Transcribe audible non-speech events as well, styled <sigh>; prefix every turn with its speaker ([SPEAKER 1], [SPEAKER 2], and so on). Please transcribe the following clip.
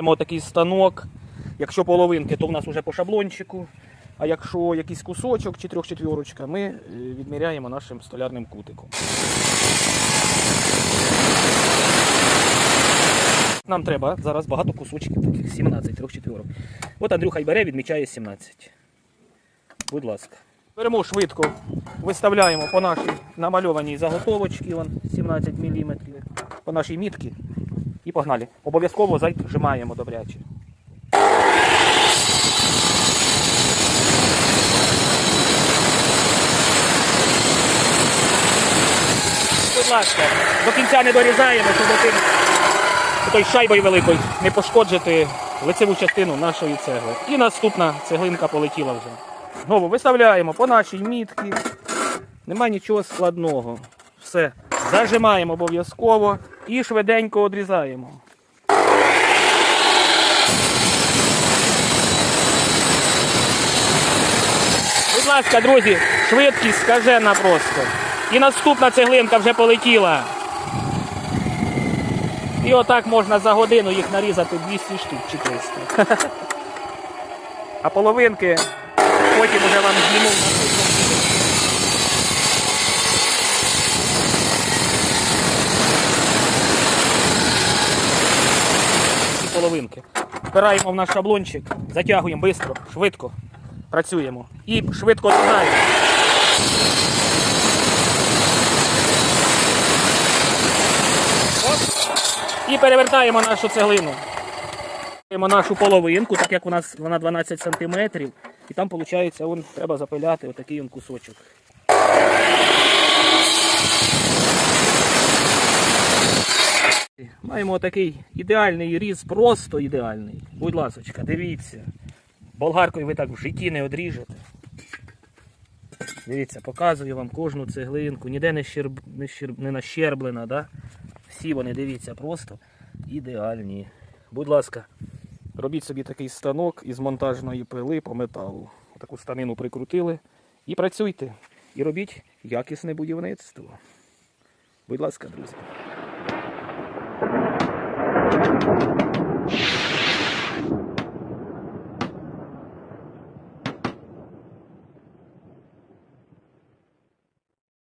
[SPEAKER 1] Маємо такий станок. Якщо половинки, то в нас вже по шаблончику. А якщо якийсь кусочок чи трьохчетвірочка, ми е, відміряємо нашим столярним кутиком. Нам треба зараз багато кусочків таких, 17 трьохчетвірок. От Андрюха й бере, відмічає 17. Будь ласка. Беремо швидко, виставляємо по нашій намальованій заготовочці, вон 17 мм, по нашій мітці. І погнали. Обов'язково зажимаємо добряче. Будь ласка, до кінця не дорізаємо, щоб отим той шайбою великою не пошкоджити лицеву частину нашої цегли. І наступна цеглинка полетіла вже. Знову виставляємо по нашій мітці. Нема нічого складного. Все. Зажимаємо обов'язково і швиденько одрізаємо. Будь ласка, друзі, швидкість скажена просто. І наступна цеглинка вже полетіла. І отак можна за годину їх нарізати 200 штук чи 300. <laughs> А половинки потім вже вам зніму половинки. Впираємо в наш шаблончик, затягуємо швидко, швидко працюємо. І швидко одрізаємо. І перевертаємо нашу цеглину. Нашу половинку, так як у нас вона 12 см, і там виходить, треба запиляти отакий кусочок. Маємо такий ідеальний різ, просто ідеальний. Будь ласочка, дивіться. Болгаркою ви так в житті не одріжете. Дивіться, показую вам кожну цеглинку, ніде не, щерб, не, щерб, не нащерблена, да? Всі вони, дивіться, просто ідеальні. Будь ласка, робіть собі такий станок із монтажної пили по металу. Таку станину прикрутили і працюйте. І робіть якісне будівництво. Будь ласка, друзі. you.